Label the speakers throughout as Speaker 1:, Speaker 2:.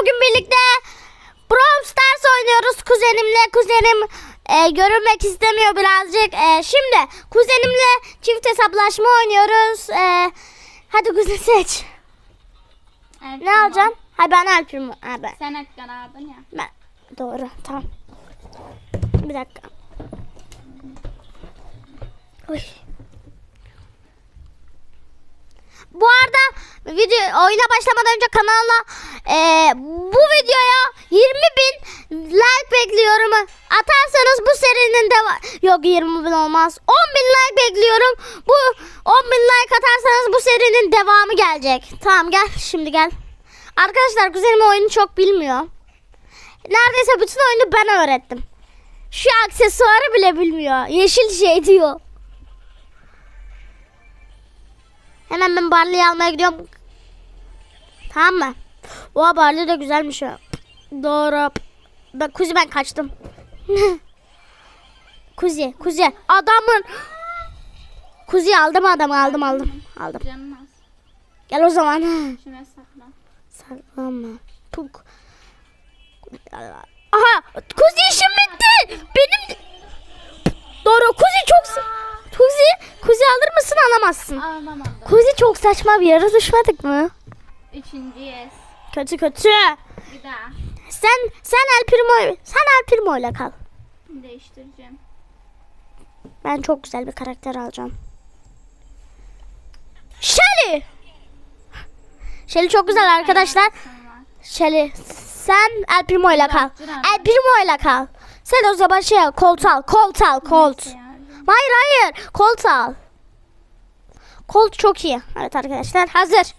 Speaker 1: bugün birlikte Brawl Stars oynuyoruz kuzenimle. Kuzenim e, görünmek istemiyor birazcık. E, şimdi kuzenimle çift hesaplaşma oynuyoruz. E, hadi kuzen seç.
Speaker 2: Evet,
Speaker 1: Ne alacaksın? Ha ben Alp'im. Ben.
Speaker 2: Sen Edgar aldın ya.
Speaker 1: ben. Doğru tamam. Bir dakika. Oy. Bu arada video oyuna başlamadan önce kanala e, bu videoya 20 bin like bekliyorum. Atarsanız bu serinin de yok 20 bin olmaz. 10 bin like bekliyorum. Bu 10 bin like atarsanız bu serinin devamı gelecek. Tamam gel şimdi gel. Arkadaşlar kuzenim oyunu çok bilmiyor. Neredeyse bütün oyunu ben öğrettim. Şu aksesuarı bile bilmiyor. Yeşil şey diyor. Hemen ben Barley'i almaya gidiyorum. Tamam mı? Oha Barley de güzelmiş ha. Doğru. Ben, kuzi ben kaçtım. kuzi, kuzi. Adamın. Kuzi aldım adamı aldım aldım. Aldım. Gel o zaman.
Speaker 2: Şuna sakla.
Speaker 1: Sallama. Puk. Aha kuzi işim bitti. Benim Doğru kuzi çok Kuzi kuzi alır mısın alamazsın.
Speaker 2: Alamadım.
Speaker 1: Kuzi çok saçma bir yere düşmedik mi?
Speaker 2: Üçüncü yes.
Speaker 1: Kötü kötü.
Speaker 2: Bir daha.
Speaker 1: Sen sen El Primo sen El Primo ile kal.
Speaker 2: Değiştireceğim.
Speaker 1: Ben çok güzel bir karakter alacağım. Shelly. Shelly çok güzel arkadaşlar. Shelly sen El Primo ile kal. El Primo ile kal. Sen o zaman şey al, Colt al. Colt al. Colt.
Speaker 2: Neyse yardım.
Speaker 1: Hayır hayır. Colt al. Colt çok iyi. Evet arkadaşlar hazır.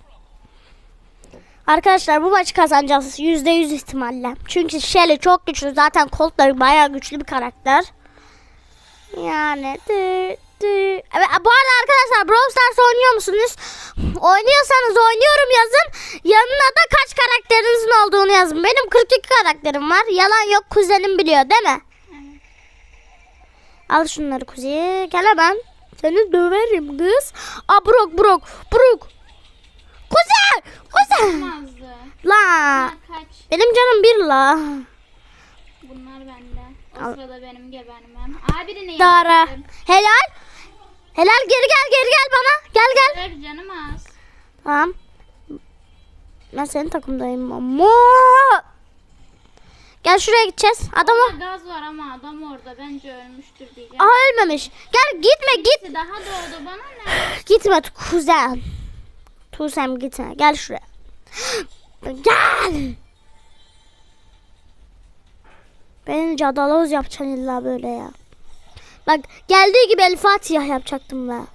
Speaker 1: Arkadaşlar bu maçı kazanacağız. Yüzde yüz ihtimalle. Çünkü Shelly çok güçlü. Zaten Colt da bayağı güçlü bir karakter. Yani dü. Evet, bu arada arkadaşlar Brawl Stars oynuyor musunuz? Oynuyorsanız oynuyorum yazın. Yanına da kaç karakterinizin olduğunu yazın. Benim 42 karakterim var. Yalan yok kuzenim biliyor değil mi? Al şunları kuzeye. Gel hemen. Seni döverim kız. Aa Brok Brok Brok. Kuzen.
Speaker 2: Olmazdı.
Speaker 1: La. Benim canım bir la.
Speaker 2: Bunlar bende. O
Speaker 1: Al.
Speaker 2: sırada benim gebermem. Aa birini
Speaker 1: Dara. Helal. Helal geri gel geri gel bana. Gel gel.
Speaker 2: Dur canım az.
Speaker 1: Tamam. Ben senin takımdayım ama. Gel şuraya gideceğiz. Adamı.
Speaker 2: Orada gaz var ama adam orada. Bence ölmüştür diyeceğim.
Speaker 1: Aha ölmemiş. Gel gitme git.
Speaker 2: Daha doğdu bana ne?
Speaker 1: Gitme kuzen. Tuzem gitme. Gel şuraya. Gel. Beni cadaloz yapacaksın illa böyle ya. Bak geldiği gibi El Fatiha yapacaktım ben.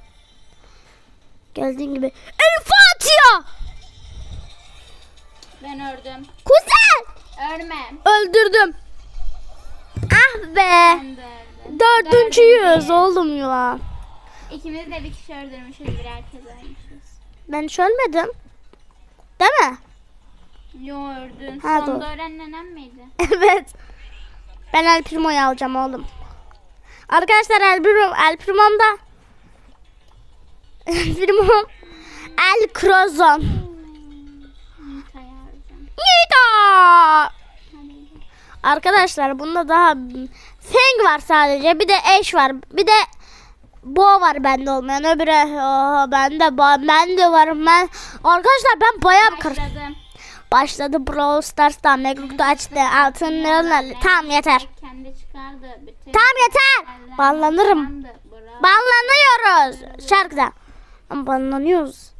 Speaker 1: Geldiğin gibi El Fatiha.
Speaker 2: Ben öldüm.
Speaker 1: Kuzen.
Speaker 2: Ölmem.
Speaker 1: Öldürdüm. Ah be. Dördüncüyüz oğlum ya.
Speaker 2: İkimiz de bir kişi öldürmüşüz. Birer kez ölmüşüz.
Speaker 1: Ben hiç ölmedim. Değil mi?
Speaker 2: Yo öldün.
Speaker 1: Ha,
Speaker 2: Sonda
Speaker 1: doğru.
Speaker 2: ölen nenem miydi?
Speaker 1: Evet. Ben El Primo'yu alacağım oğlum. Arkadaşlar El Primo, El Primo'mda El Primo El Crozon. Nida. Arkadaşlar bunda daha Feng var sadece. Bir de Ash var. Bir de Bo var bende olmayan. Öbürü oh, bende ben de varım ben. Arkadaşlar ben bayağı
Speaker 2: Başladım.
Speaker 1: başladı Brawl Stars'tan Megakutu açtı. Altınlarla. Tamam yeter.
Speaker 2: Kendi çıkardı. Bütün
Speaker 1: Tamam yeter. Banlanırım. Banlanıyoruz şarkıda. Banlanıyoruz.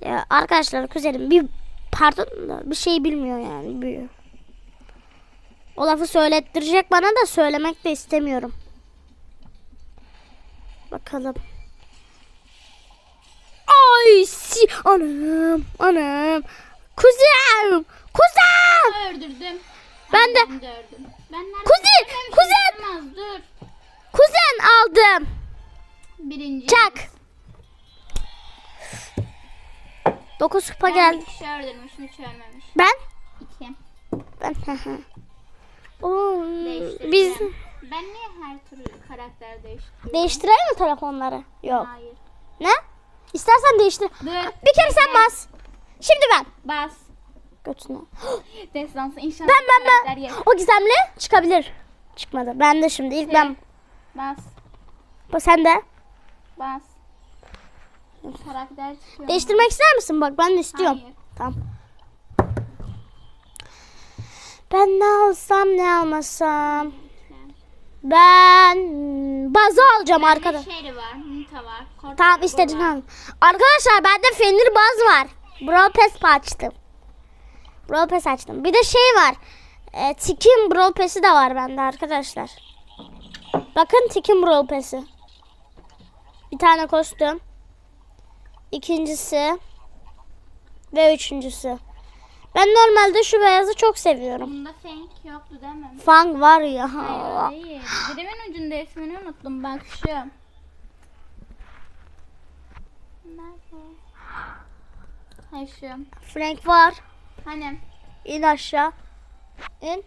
Speaker 1: Ya arkadaşlar kuzenim bir pardon da bir şey bilmiyor yani. Bir, o lafı söylettirecek bana da söylemek de istemiyorum. Bakalım. Ay si anam anam. Kuzen kuzen.
Speaker 2: Öldürdüm.
Speaker 1: Ben de-
Speaker 2: Ben de öldüm. Ben?
Speaker 1: Kuzen, kuzen.
Speaker 2: Dur.
Speaker 1: kuzen aldım.
Speaker 2: Birinci.
Speaker 1: Çak. 9 kupa
Speaker 2: Ben
Speaker 1: geldi.
Speaker 2: bir kişi öldürmüşüm hiç ölmemiş.
Speaker 1: Ben
Speaker 2: İki.
Speaker 1: ben Oo,
Speaker 2: Değiştireceğim.
Speaker 1: biz
Speaker 2: Ben niye her türlü karakter değiştiriyorum?
Speaker 1: değiştirelim mi telefonları? Yok.
Speaker 2: Hayır.
Speaker 1: Ne? İstersen değiştir.
Speaker 2: Dur.
Speaker 1: Bir kere sen bas. Şimdi ben.
Speaker 2: Bas.
Speaker 1: Götüne.
Speaker 2: Destansı inşallah
Speaker 1: Ben ben
Speaker 2: karakter
Speaker 1: ben.
Speaker 2: yer.
Speaker 1: O gizemli çıkabilir. Çıkmadı. Ben de şimdi ilk ben.
Speaker 2: Bas.
Speaker 1: Bu sen de.
Speaker 2: Bas. Karakter çıkıyor.
Speaker 1: Değiştirmek ister misin? Bak ben de istiyorum.
Speaker 2: Hayır.
Speaker 1: Tamam. Ben ne alsam ne almasam. Ben bazı alacağım arkada.
Speaker 2: Şeri var, Nita var. Kort
Speaker 1: Tamam istediğini al. Arkadaşlar bende Fenrir baz var. Brawl Pass açtım. Brawl Pass açtım. Bir de şey var. E, Tikin Brawl Pass'i de var bende arkadaşlar. Bakın Tikin Brawl Pass'i. Bir tane kostüm. İkincisi. Ve üçüncüsü. Ben normalde şu beyazı çok seviyorum.
Speaker 2: Bunda Fenk yoktu değil mi?
Speaker 1: Fang var ya.
Speaker 2: Hayır değil. Dilimin ucunda ismini unuttum bak şu. Nerede? Hayır şu.
Speaker 1: Frank var.
Speaker 2: Hani
Speaker 1: İn aşağı. İn.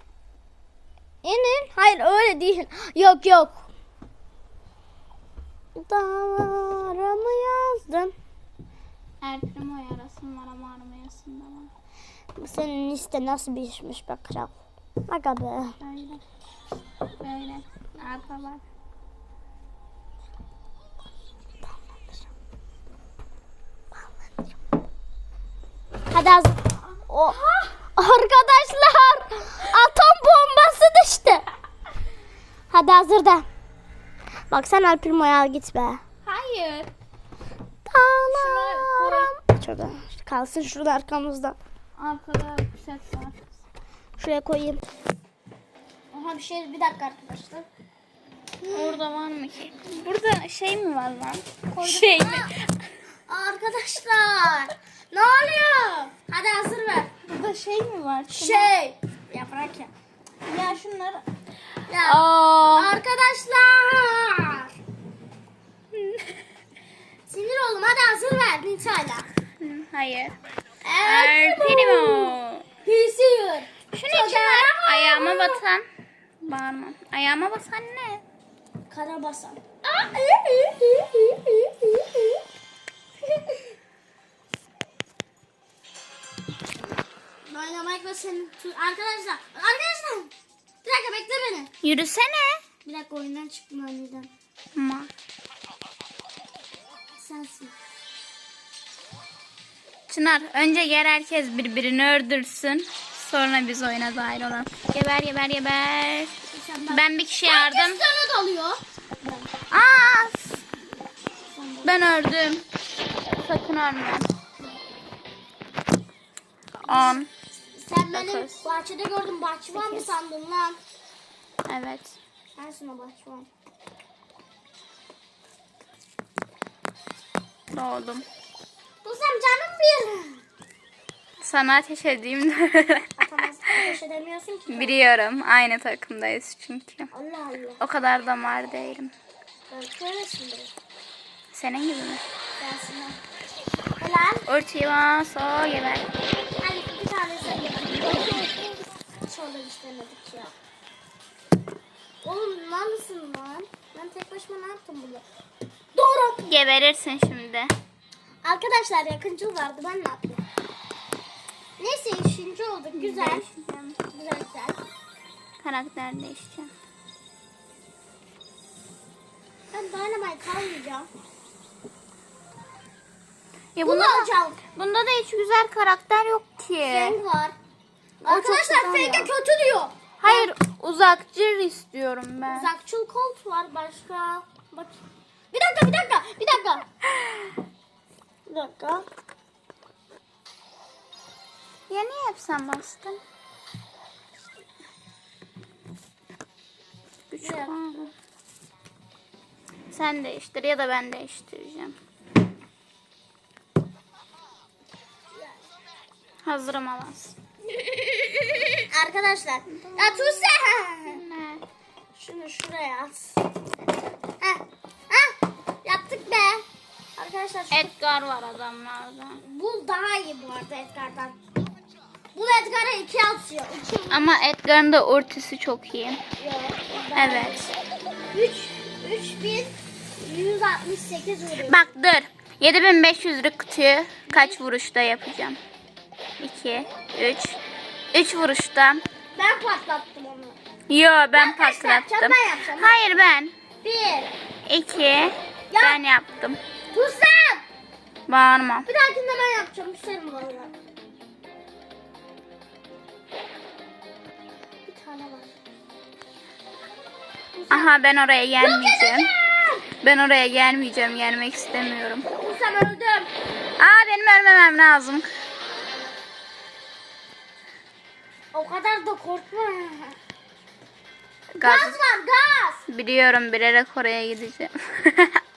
Speaker 1: İn in. Hayır öyle değil. Yok yok. Dağlarımı yazdım.
Speaker 2: Erkrim o yarasın var ama aramayasın da var.
Speaker 1: Senin liste nasıl bir işmiş be kral. Aga be.
Speaker 2: Böyle. Böyle. Arpa var.
Speaker 1: Hadi az. O. Arkadaşlar. Atom bombası düştü. Hadi hazır da. Bak sen Alprimo'ya al git be.
Speaker 2: Hayır.
Speaker 1: Dağlarım. Şurada. Kalsın şurada arkamızda.
Speaker 2: Arkada set var.
Speaker 1: Şuraya koyayım. Aha bir şey bir dakika arkadaşlar.
Speaker 2: Orada var mı ki? Burada şey mi var lan? Şey mi?
Speaker 1: Arkadaşlar ne oluyor? Hadi hazır ver.
Speaker 2: Burada şey mi var?
Speaker 1: Şey. Yaprak ya.
Speaker 2: Ya şunları.
Speaker 1: Ya.
Speaker 2: Aa.
Speaker 1: Arkadaşlar. Sinir oldum hadi hazır ver Nita'yla.
Speaker 2: Hayır.
Speaker 1: Evet.
Speaker 2: Primo.
Speaker 1: Hüsür.
Speaker 2: Şunu için var. Ayağıma batan. Bağırma. Ayağıma basan ne?
Speaker 1: Karabasan. Dynamite ve senin arkadaşlar arkadaşlar bir dakika bekle beni.
Speaker 2: Yürüsene.
Speaker 1: Bir dakika oyundan çıktım aniden.
Speaker 2: Ma.
Speaker 1: Sensin.
Speaker 2: Çınar önce gel herkes birbirini öldürsün. Sonra biz oyuna dahil olalım. Geber geber geber. Ben bir kişiye yardım.
Speaker 1: Herkes sana dalıyor.
Speaker 2: Aa! Ben öldüm. Sakın ölme. 10.
Speaker 1: Sen beni
Speaker 2: Dokuz.
Speaker 1: bahçede gördün bahçıvan mı sandın lan?
Speaker 2: Evet.
Speaker 1: Sensin o bahçıvan.
Speaker 2: Doğdum.
Speaker 1: Sen canım bir.
Speaker 2: Sana ateş edeyim.
Speaker 1: Atamaz ateş edemiyorsun ki.
Speaker 2: Biliyorum. Aynı takımdayız çünkü.
Speaker 1: Allah Allah.
Speaker 2: O kadar değilim.
Speaker 1: Ben köresin biri.
Speaker 2: Senin gibi mi?
Speaker 1: Gelsin lan. Helal.
Speaker 2: Ultima so geber.
Speaker 1: Hadi bir tane sen yapalım. Sonra istemedik ya. Oğlum mısın lan? Ben tek başıma ne yaptım burada? Doğru.
Speaker 2: Geberirsin şimdi.
Speaker 1: Arkadaşlar yakıncıl vardı ben ne yaptım? Neyse üçüncü olduk. Güzel. Güzel güzel.
Speaker 2: Karakter değişeceğim.
Speaker 1: Ben Dynamite kalmayacağım.
Speaker 2: Ya
Speaker 1: Bunu
Speaker 2: bunda,
Speaker 1: alacağım.
Speaker 2: bunda da hiç güzel karakter yok ki.
Speaker 1: Feng var.
Speaker 2: O çok
Speaker 1: Arkadaşlar
Speaker 2: güzel
Speaker 1: Feng'e
Speaker 2: ya.
Speaker 1: kötü diyor.
Speaker 2: Hayır uzakçı istiyorum ben.
Speaker 1: Zakçıl Colt var başka. Bak. Bir dakika bir dakika bir dakika. Bir dakika.
Speaker 2: Ya niye hep sen bastın? Var. Sen değiştir ya da ben değiştireceğim. Hazırım Alas.
Speaker 1: Arkadaşlar. Ya Tuğse.
Speaker 2: Ne?
Speaker 1: Şunu şuraya at. Arkadaşlar şu,
Speaker 2: Edgar var adamlarda.
Speaker 1: bu daha iyi bu arada Edgar'dan. Bu Edgar'a iki atıyor. İki
Speaker 2: Ama Edgar'ın da ultisi çok iyi.
Speaker 1: vuruyor.
Speaker 2: Evet.
Speaker 1: 3 3168 vuruyor.
Speaker 2: Bak dur. 7500'lük kutuyu kaç vuruşta yapacağım? 2 2, 3. 3 vuruşta.
Speaker 1: Ben patlattım onu.
Speaker 2: Yo ben
Speaker 1: Ben yapacağım?
Speaker 2: patlattım.
Speaker 1: Ben yapacağım.
Speaker 2: Hayır ben.
Speaker 1: Bir.
Speaker 2: 2. Ben yaptım.
Speaker 1: Hüsam.
Speaker 2: Bağırma.
Speaker 1: Bir dahakinde ben yapacağım. Hüsam valla. Bir tane var.
Speaker 2: Aha ben oraya gelmeyeceğim. Ben oraya gelmeyeceğim. Gelmek istemiyorum.
Speaker 1: Hüsam öldüm.
Speaker 2: Aa benim ölmemem lazım.
Speaker 1: O kadar da korkma.
Speaker 2: Gaz.
Speaker 1: Gaz var gaz.
Speaker 2: Biliyorum bilerek oraya gideceğim.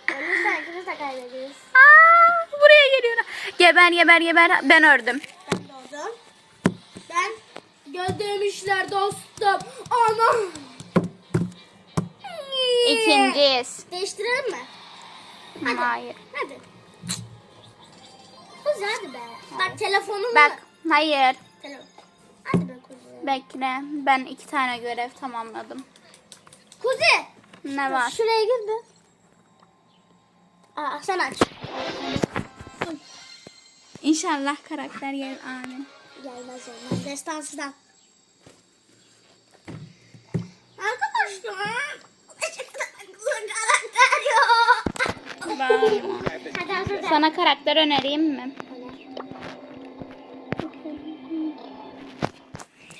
Speaker 1: De kaybederiz.
Speaker 2: Aa, buraya geliyor. Geber geber geber. Ben ördüm.
Speaker 1: Ben doğdum. Ben gördüğüm işler dostum. Ana.
Speaker 2: İkinciyiz.
Speaker 1: Değiştirelim mi? Hadi.
Speaker 2: Hayır.
Speaker 1: Hadi. Hadi be. Bak telefonum
Speaker 2: Bak hayır.
Speaker 1: Telefon. Hadi be kuzi.
Speaker 2: Bekle. Ben iki tane görev tamamladım.
Speaker 1: Kuzi.
Speaker 2: Ne var?
Speaker 1: Şuraya gir. Aa sen aç.
Speaker 2: İnşallah karakter gelir. Amin.
Speaker 1: Gelmez olmaz. Destansıdan. Arkadaşlar. karakter yok. Hadi
Speaker 2: Sana karakter önereyim mi?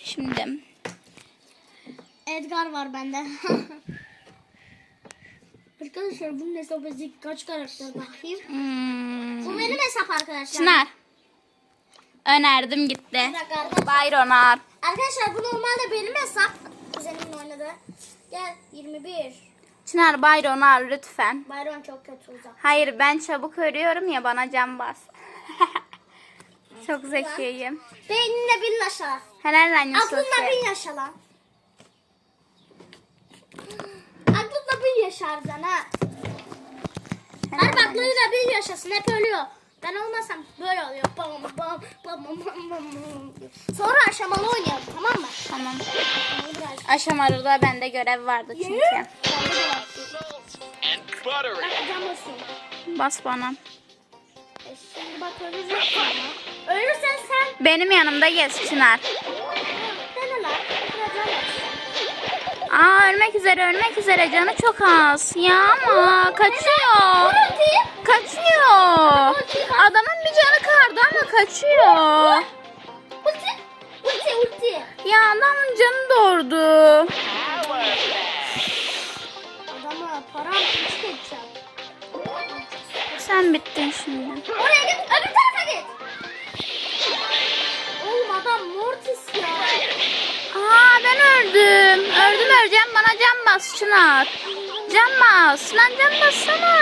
Speaker 2: Şimdi.
Speaker 1: Edgar var bende. Arkadaşlar bunun hesabı kaç karakter bakayım.
Speaker 2: Hmm.
Speaker 1: Bu benim hesap arkadaşlar.
Speaker 2: Çınar. Önerdim gitti. Bayronar.
Speaker 1: Arkadaşlar bu normalde benim hesap. Kuzenimin oynadı. Gel 21.
Speaker 2: Çınar Bayronar lütfen.
Speaker 1: Bayron çok kötü uzak.
Speaker 2: Hayır ben çabuk örüyorum ya bana cam bas. Çok zekiyim.
Speaker 1: Beyninde bin aşağı.
Speaker 2: Helal lan Yusuf.
Speaker 1: Aklında bin yaşa lan. Aklında bin yaşardın ha. Her baklıyla bin yaşasın hep ölüyor. Ben olmasam böyle oluyor. Bam bam bam bam bam bam. Sonra aşamalı oynayalım tamam mı?
Speaker 2: Tamam. Aşamalı da bende görev vardı çünkü.
Speaker 1: Basıyorum.
Speaker 2: Bas bana.
Speaker 1: E şimdi bak ama. Ölürsen sen.
Speaker 2: Benim yanımda gez Çınar. Aa ölmek üzere ölmek üzere canı çok az. Ya ama kaçıyor. Kaçıyor. Adamın bir canı kaldı ama kaçıyor. Ya adamın canı doğurdu.
Speaker 1: Adama param.
Speaker 2: Sen bittin şimdi.
Speaker 1: Oraya git. Öbür tarafa git. Oğlum adam Mortis ya.
Speaker 2: Aa ben öldüm. Öldüm öleceğim bana can bas Çınar. Can bas. Lan can bassana.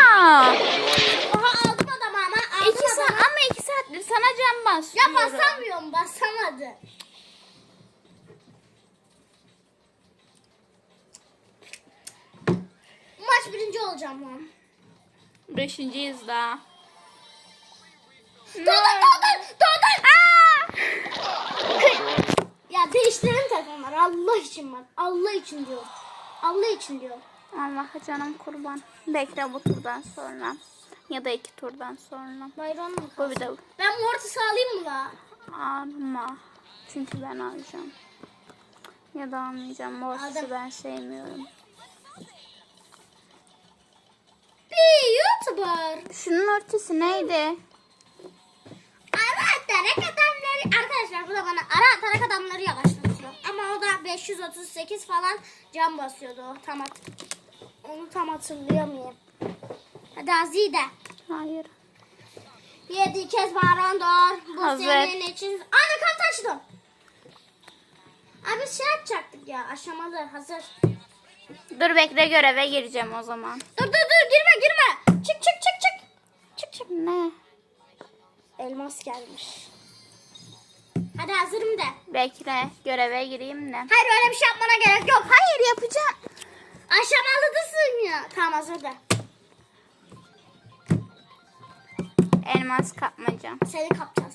Speaker 1: Oha aldım adamı ama aldım
Speaker 2: İki saat ama iki saattir sana can bas.
Speaker 1: Ya basamıyorum basamadı. Maç birinci olacağım lan.
Speaker 2: Beşinciyiz daha.
Speaker 1: Doğdun doğdun doğdun. Aa! Ya değiştirin telefonları Allah için bak. Allah için diyor. Allah için diyor.
Speaker 2: Allah'a canım kurban. Bekle bu turdan sonra. Ya da iki turdan sonra.
Speaker 1: Bayram mı?
Speaker 2: Bu bir de
Speaker 1: Ben Mortis alayım mı la?
Speaker 2: ağrıma. Çünkü ben alacağım. Ya da almayacağım. Mortis'i ben sevmiyorum.
Speaker 1: Bir YouTuber.
Speaker 2: Şunun ortası neydi?
Speaker 1: Ara atarak adamları arkadaşlar bu da bana ara atarak adamları yavaşlatıyor. Ama o da 538 falan cam basıyordu o tam hat- Onu tam hatırlayamıyorum. Hadi Azide.
Speaker 2: Hayır.
Speaker 1: Yedi kez baron doğur. Bu
Speaker 2: Hazır.
Speaker 1: senin için. Anne kapı açtım. Abi şey yapacaktık ya aşamalı hazır.
Speaker 2: Dur bekle göreve gireceğim o zaman.
Speaker 1: Dur dur dur girme girme. Çık çık çık çık. Çık çık.
Speaker 2: Ne?
Speaker 1: Elmas gelmiş. Hadi hazırım de.
Speaker 2: Bekle göreve gireyim de.
Speaker 1: Hayır öyle bir şey yapmana gerek yok.
Speaker 2: Hayır yapacağım.
Speaker 1: Aşamalısın ya. Tamam hazır de.
Speaker 2: Elmas kapmaca.
Speaker 1: Seni kapacağız.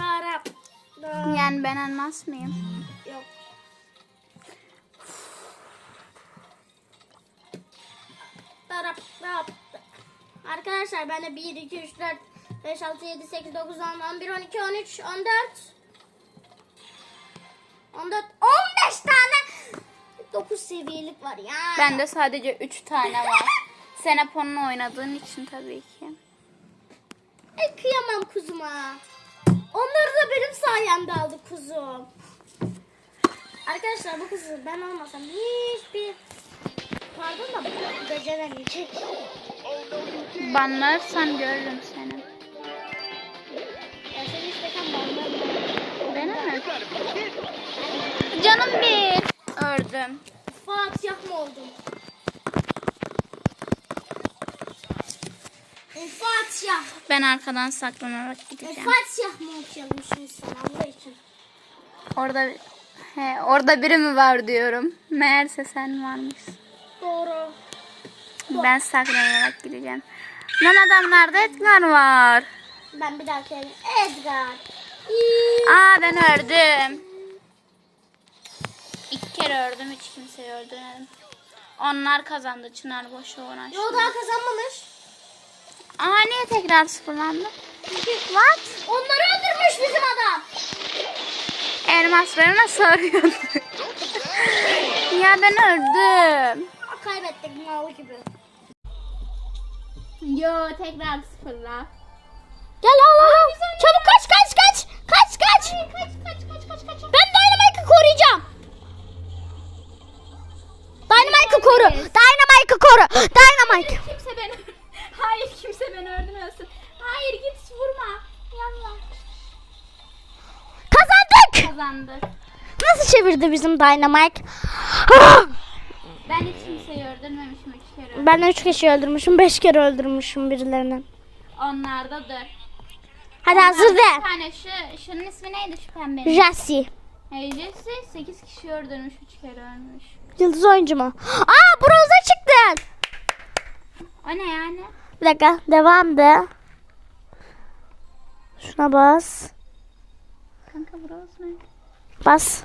Speaker 1: Barap.
Speaker 2: Yani ben elmas mıyım?
Speaker 1: Yok. Barap. Barap. Arkadaşlar ben de 1, 2, 3, 4, 5, 6, 7, 8, 9, 10, 11, 12, 13, 14, 14, 15 tane 9 seviyelik var ya.
Speaker 2: Bende sadece 3 tane var. Sen hep onunla oynadığın için tabii ki.
Speaker 1: Ay kıyamam kuzuma. Onları da benim sayemde aldı kuzum. Arkadaşlar bu kızı ben olmasam hiçbir pardon da beceremeyecek.
Speaker 2: Banlarsan görürüm seni.
Speaker 1: Ya seni istesem banlarım.
Speaker 2: Beni mi? Canım bir. Ördüm.
Speaker 1: Fatih mı oldum? E, Fatih.
Speaker 2: Ben arkadan saklanarak
Speaker 1: E,
Speaker 2: gideceğim.
Speaker 1: Fatih mı okuyalım şimdi sana Allah için.
Speaker 2: Orada he, orada biri mi var diyorum. Meğerse sen varmışsın.
Speaker 1: Doğru.
Speaker 2: Ben saklanarak gideceğim. Lan adamlarda Edgar var.
Speaker 1: Ben bir daha kelime. Edgar.
Speaker 2: Aa ben ördüm. Kere ördüm hiç kimseyi öldüremedim. Onlar kazandı Çınar boşa uğraştı.
Speaker 1: Yo daha kazanmamış.
Speaker 2: Aa niye tekrar sıfırlandı? What?
Speaker 1: Onları öldürmüş bizim adam.
Speaker 2: Elmasları nasıl arıyordu? ya ben öldüm.
Speaker 1: Kaybettik mal gibi.
Speaker 2: Yo tekrar sıfırla.
Speaker 1: Gel al al al. Çabuk kaç. Kaç kaç. Kaç kaç kaç kaç kaç. Ben Dynamite'ı koruyacağım. Dynamite'ı koru. Koru. Dynamite.
Speaker 2: Kimse beni Hayır kimse beni öldürmesin. Hayır git vurma. Yanma.
Speaker 1: Kazandık.
Speaker 2: Kazandık.
Speaker 1: Nasıl çevirdi bizim Dynamite?
Speaker 2: Ben hiç kimseyi öldürmemişim üç kere. öldüm.
Speaker 1: Ben 3 kişi öldürmüşüm. 5 kere öldürmüşüm birilerini.
Speaker 2: Onlardadır.
Speaker 1: Hadi hazır
Speaker 2: Bir
Speaker 1: de.
Speaker 2: tane şu, şunun ismi neydi şu pembenin?
Speaker 1: Jesse.
Speaker 2: Heycesi 8 kişi öldürmüş 3 kere ölmüş.
Speaker 1: Yıldız oyuncu mu? Aa bronza çıktın.
Speaker 2: O ne yani?
Speaker 1: Bir dakika devam de. Şuna bas.
Speaker 2: Kanka burası ne?
Speaker 1: Bas.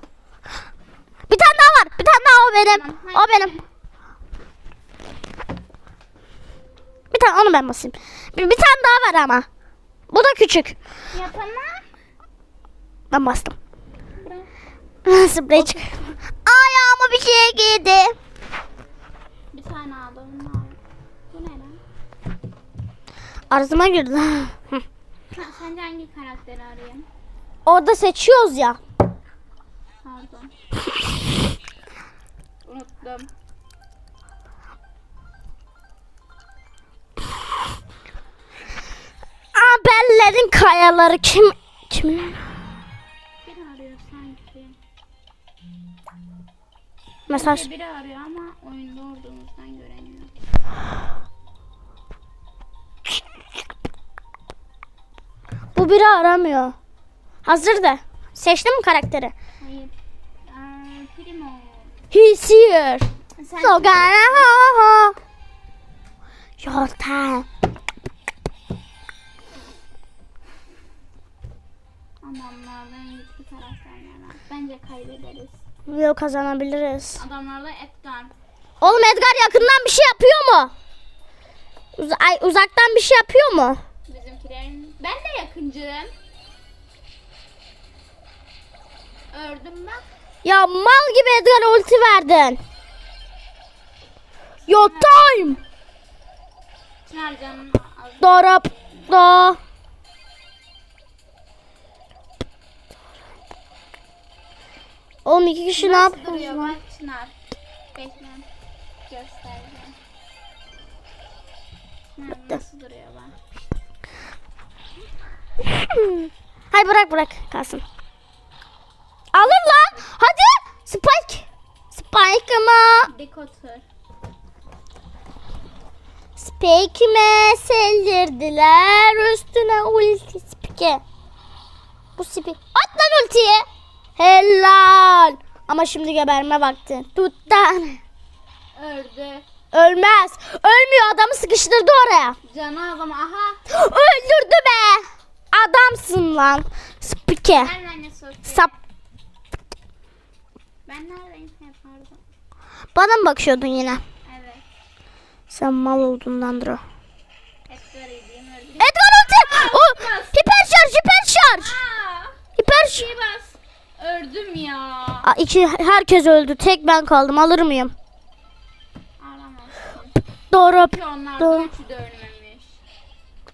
Speaker 1: Bir tane daha var. Bir tane daha o benim.
Speaker 2: Tamam,
Speaker 1: O benim. Bir tane onu ben basayım. Bir, bir tane daha var ama. Bu da küçük.
Speaker 2: Yapamam.
Speaker 1: Ben bastım. Sprey çık. Ayağıma bir şey girdi.
Speaker 2: Bir tane aldım. bunu al. Bu ne lan?
Speaker 1: Arzuma girdi.
Speaker 2: Sen- Sence hangi karakteri arayayım?
Speaker 1: Orada seçiyoruz ya.
Speaker 2: Pardon. Unuttum.
Speaker 1: Aa bellerin kayaları kim kimin?
Speaker 2: Biri arıyor sanki.
Speaker 1: Mesaj.
Speaker 2: Biri arıyor ama
Speaker 1: Bu biri aramıyor. Hazır da. Seçtin mi karakteri?
Speaker 2: Hayır. Aa, Primo.
Speaker 1: He's here.
Speaker 2: Sen
Speaker 1: So gonna ho ho. Your time.
Speaker 2: adamlardan güçlü karakterler. Bence kaybederiz.
Speaker 1: Yok kazanabiliriz.
Speaker 2: Adamlarda Edgar.
Speaker 1: Oğlum Edgar yakından bir şey yapıyor mu? Uz- ay, uzaktan bir şey yapıyor mu?
Speaker 2: Bizimkilerin. Ben de yakıncıyım. Ördüm bak.
Speaker 1: Ya mal gibi Edgar ulti verdin. Your time.
Speaker 2: Az.
Speaker 1: Dorap do. Oğlum iki kişi ne
Speaker 2: Nasıl
Speaker 1: yapıyor?
Speaker 2: duruyor bak Çınar. Bekle. Göstereceğim. Çınar nasıl duruyor.
Speaker 1: Hay bırak bırak kalsın. Alır lan. Hadi. Spike. Spike'ıma.
Speaker 2: Dik otur.
Speaker 1: Spike'ime seldirdiler. Üstüne ulti spike. Bu spike. At lan ultiyi. Helal. Ama şimdi geberme vakti. Tuttan.
Speaker 2: Ördü.
Speaker 1: Ölmez. Ölmüyor adamı sıkıştırdı oraya.
Speaker 2: Canı adam aha.
Speaker 1: Öldürdü be. Adamsın lan. Spike. Sap.
Speaker 2: Ben neredeyim? Pardon.
Speaker 1: Bana mı bakıyordun yine?
Speaker 2: Evet.
Speaker 1: Sen mal olduğundandır o. Edgar ulti. O hiper şarj hiper şarj. Hiper şarj.
Speaker 2: Ördüm ya.
Speaker 1: Aa, iki herkes öldü. Tek ben kaldım. Alır mıyım?
Speaker 2: Alamazsın.
Speaker 1: Doğru.
Speaker 2: Ki onlar
Speaker 1: Doğru.
Speaker 2: üçü de ölmemiş.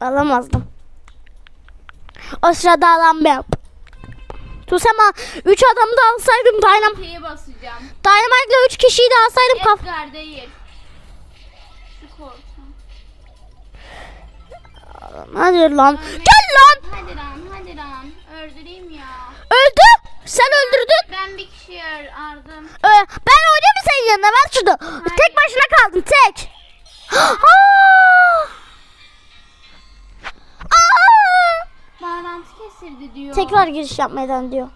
Speaker 1: Alamazdım. O sırada alan ben. Tusema 3 adamı da alsaydım Dynam
Speaker 2: T'ye basacağım.
Speaker 1: Dynamite'la 3 kişiyi de alsaydım kaf.
Speaker 2: Edgar değil. Şu korsan.
Speaker 1: Hadi lan. Gel lan.
Speaker 2: Hadi lan hadi lan. Öldüreyim ya.
Speaker 1: Öldü. Sen öldürdün.
Speaker 2: Ben bir kişiyi ardım.
Speaker 1: Ee, ben oynayayım mı senin yanına? Ver şunu. Tek başına kaldın tek. Aa! Aa!
Speaker 2: Bağlantı kesildi diyor.
Speaker 1: Tekrar giriş yapmadan diyor.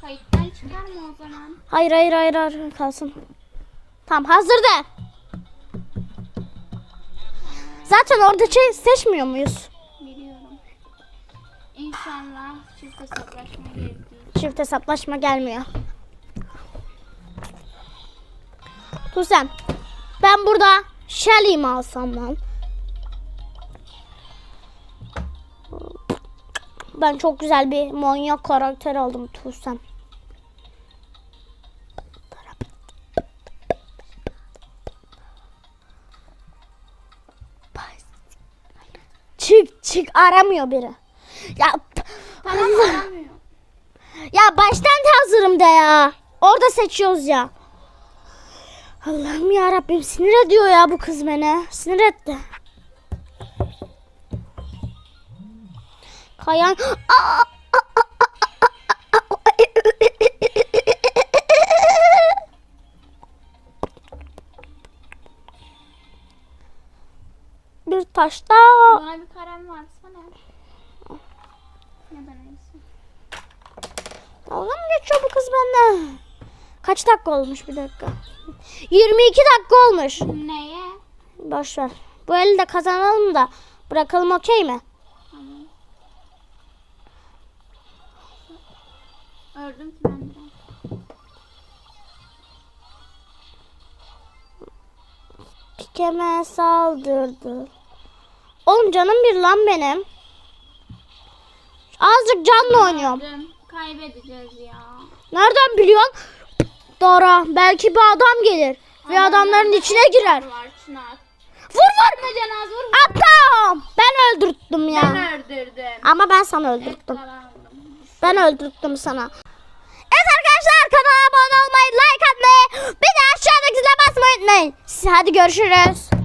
Speaker 2: Kayıttan çıkarma o zaman.
Speaker 1: Hayır hayır hayır hayır kalsın. Tamam hazır de. Zaten orada şey seçmiyor muyuz?
Speaker 2: Biliyorum. İnşallah çift hesaplaşma girdi.
Speaker 1: Çift hesaplaşma gelmiyor. Dur sen. Ben burada Shelly'i mi alsam lan? Ben çok güzel bir manyak karakter aldım Tuğsem. Çık çık aramıyor biri. Ya
Speaker 2: Tamam aramıyor.
Speaker 1: ya baştan da hazırım de ya. Orada seçiyoruz ya. Allah'ım ya Rabbim sinir ediyor ya bu kız beni. Sinir etti. Kayan. Aa! Bir taş daha.
Speaker 2: Bana bir kalem versene. Da neyse.
Speaker 1: Dalga mı geçiyor bu kız benden? Kaç dakika olmuş bir dakika? 22 dakika olmuş.
Speaker 2: Neye?
Speaker 1: Boş ver. Bu eli de kazanalım da bırakalım okey mi?
Speaker 2: Ördüm ki ben de.
Speaker 1: Pikeme saldırdı. Oğlum canım bir lan benim. Azıcık canla oynuyorum.
Speaker 2: Ördüm. Kaybedeceğiz ya.
Speaker 1: Nereden biliyorsun? Dora belki bir adam gelir. Ve adamların içine girer.
Speaker 2: Var Çınar.
Speaker 1: Vur vur.
Speaker 2: Ne Cenaz vur.
Speaker 1: Atam. Ben öldürttüm ya.
Speaker 2: Ben öldürdüm.
Speaker 1: Ama ben sana öldürttüm.
Speaker 2: Karandım.
Speaker 1: Ben öldürttüm sana. Evet arkadaşlar kanala abone olmayı, like atmayı, bir de aşağıdaki zile basmayı unutmayın. Hadi görüşürüz.